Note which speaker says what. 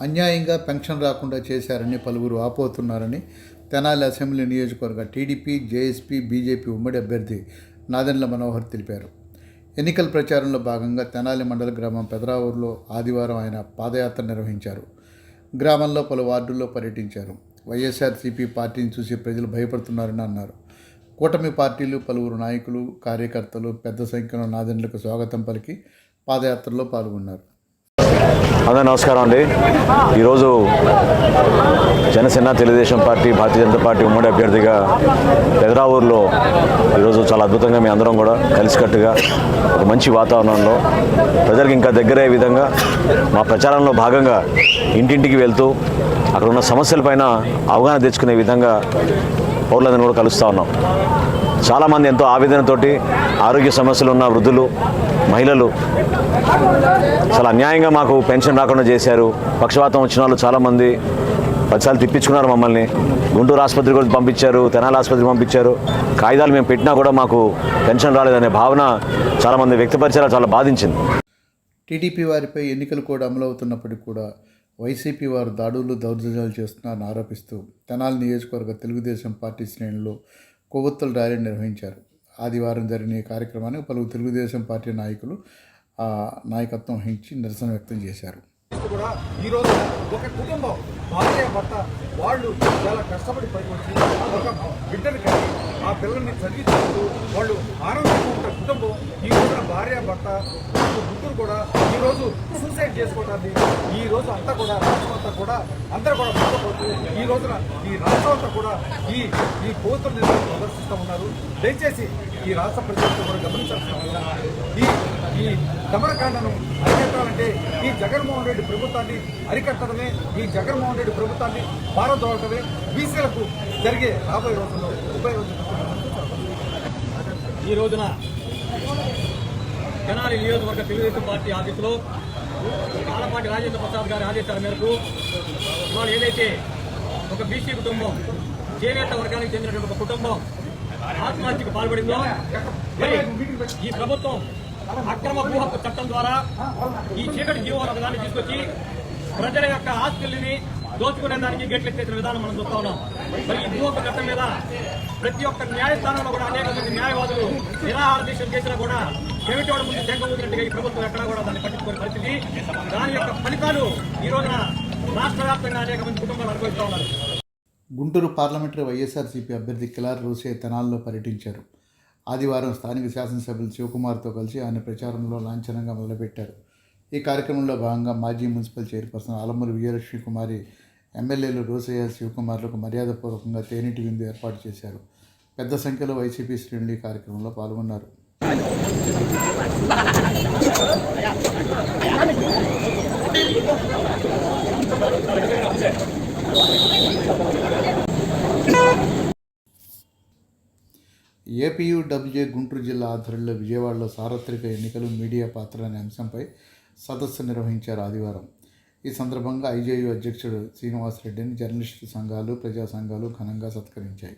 Speaker 1: అన్యాయంగా పెన్షన్ రాకుండా చేశారని పలువురు ఆపోతున్నారని తెనాలి అసెంబ్లీ నియోజకవర్గ టీడీపీ జేఎస్పీ బీజేపీ ఉమ్మడి అభ్యర్థి నాదెండ్ల మనోహర్ తెలిపారు. ఎన్నికల ప్రచారంలో భాగంగా తెనాలి మండల గ్రామం పెదరావూరులో ఆదివారం ఆయన పాదయాత్ర నిర్వహించారు. గ్రామంలో పలు వార్డుల్లో పర్యటించారు. వైఎస్ఆర్సీపీ పార్టీని చూసి ప్రజలు భయపడుతున్నారని అన్నారు. కూటమి పార్టీలు పలువురు నాయకులు కార్యకర్తలు పెద్ద సంఖ్యలో నాదెండ్లకు స్వాగతం పలికి పాదయాత్రలో పాల్గొన్నారు.
Speaker 2: అందరూ నమస్కారం అండి. ఈరోజు జనసేన తెలుగుదేశం పార్టీ భారతీయ జనతా పార్టీ ఉమ్మడి అభ్యర్థిగా పెదరావూరులో ఈరోజు చాలా అద్భుతంగా మీ అందరం కూడా కలిసికట్టుగా ఒక మంచి వాతావరణంలో ప్రజలకు ఇంకా దగ్గరయ్యే విధంగా మా ప్రచారంలో భాగంగా ఇంటింటికి వెళ్తూ అక్కడ ఉన్న సమస్యలపైన అవగాహన తెచ్చుకునే విధంగా పౌరులందరినీ కూడా కలుస్తూ ఉన్నాం. చాలామంది ఎంతో ఆవేదనతోటి ఆరోగ్య సమస్యలు ఉన్న వృద్ధులు మహిళలు చాలా అన్యాయంగా మాకు పెన్షన్ రాకుండా చేశారు. పక్షవాతం వచ్చిన వాళ్ళు చాలామంది పదిసార్లు తిప్పించుకున్నారు మమ్మల్ని. గుంటూరు ఆసుపత్రి కూడా పంపించారు తెనాల ఆసుపత్రికి పంపించారు. కాగితాలు మేము పెట్టినా కూడా మాకు పెన్షన్ రాలేదనే భావన చాలామంది వ్యక్తపరిచారు చాలా బాధించింది.
Speaker 1: టీడీపీ వారిపై ఎన్నికలు కూడా అమలవుతున్నప్పటికీ కూడా వైసీపీ వారు దాడులు దౌర్జన్యాలు చేస్తున్నారని ఆరోపిస్తూ తెనాలి నియోజకవర్గ తెలుగుదేశం పార్టీ శ్రేణులు కొవ్వొత్తుల ర్యాలీ నిర్వహించారు. ఆదివారం జరిగిన ఈ కార్యక్రమానికి పలువురు తెలుగుదేశం పార్టీ నాయకులు నాయకత్వం వహించి నిరసన వ్యక్తం చేశారు.
Speaker 3: కూడా ఈ ఒక కుటుంబం భార్య భర్త వాళ్ళు చాలా కష్టపడి పైకి వచ్చి ఒక బిడ్డను కలిగి ఆ పిల్లల్ని చదివించుకుంటూ వాళ్ళు ఆనందంగా ఉన్న కుటుంబం ఈ రోజున భార్య భర్త ముగ్గురు కూడా ఈరోజు సూసైడ్ చేసుకోవడానికి ఈ రోజు అంతా కూడా రాష్ట్రం అంతా కూడా అందరూ కూడా బాధపడుతూ ఈ రోజున ఈ రాష్ట్రం అంతా కూడా ఈ ఈ కోతులు ప్రదర్శిస్తూ ఉన్నారు. దయచేసి ఈ రాష్ట్ర ప్రజలకు కూడా గమనించాల్సిన ఈ ఈ దమనకాండను ఈ జగన్మోహన్ రెడ్డి ప్రభుత్వాన్ని అరికట్టడమే ఈ జగన్మోహన్ రెడ్డి ప్రభుత్వాన్ని పారదోడటమే బీసీలకు జరిగే రాబోయే రోజుల్లో ఉపయోగించుకుంటున్నారు
Speaker 4: ఈ రోజున తెనాలి నియోజకవర్గ తెలుగుదేశం పార్టీ ఆఫీసులో ఆలపాటి రాజేంద్ర ప్రసాద్ గారి ఆదేశాల మేరకు ఇవాళ ఏదైతే ఒక బీసీ కుటుంబం చేనేత వర్గానికి చెందినటువంటి ఒక కుటుంబం ఆత్మహత్యకు పాల్పడిందో ఈ ప్రభుత్వం అక్రమ భూహక్కు చట్టం ద్వారా ఈ చీకటి జీవన విధాన్ని తీసుకొచ్చి ప్రజల యొక్క ఆస్తుల్ని దోచుకునే దానికి గెట్లెత్తేసిన విధానం మనం చూస్తా ఉన్నాం. మరి ఈ భూహక్కు చట్టం మీద ప్రతి ఒక్క న్యాయస్థానంలో కూడా అనేక మంది న్యాయవాదులు నిరాహార దీక్షలు చేసినా కూడా చెవిటోడు ముందు శంఖ ఊదినట్టుగా ఈ ప్రభుత్వం ఎక్కడా కూడా దాన్ని పట్టించుకునే పరిస్థితి. దాని యొక్క ఫలితాలు ఈ రోజున రాష్ట్ర వ్యాప్తంగా అనేక మంది కుటుంబాలు అనుభవిస్తూ ఉన్నారు.
Speaker 1: గుంటూరు పార్లమెంటరీ వైఎస్ఆర్సీపీ అభ్యర్థి కిలార్ రోసే తెనాల్లో పర్యటించారు. ఆదివారం స్థానిక శాసనసభ్యులు శివకుమార్తో కలిసి ఆయన ప్రచారంలో లాంఛనంగా మొదలుపెట్టారు. ఈ కార్యక్రమంలో భాగంగా మాజీ మున్సిపల్ చైర్పర్సన్ ఆలమూరి విజయలక్ష్మి కుమారి ఎమ్మెల్యేలు రోసయ్య శివకుమార్లకు మర్యాదపూర్వకంగా తేనీటి విందు ఏర్పాటు చేశారు. పెద్ద సంఖ్యలో వైసీపీ శ్రేణులు ఈ కార్యక్రమంలో పాల్గొన్నారు. ఏపీయూడబ్ల్యూజే గుంటూరు జిల్లా ఆధ్వర్యంలో విజయవాడలో సార్వత్రిక ఎన్నికలు మీడియా పాత్ర అనే అంశంపై సదస్సు నిర్వహించారు ఆదివారం. ఈ సందర్భంగా ఐజేయు అధ్యక్షుడు శ్రీనివాసరెడ్డిని జర్నలిస్టు సంఘాలు ప్రజా సంఘాలు ఘనంగా సత్కరించాయి.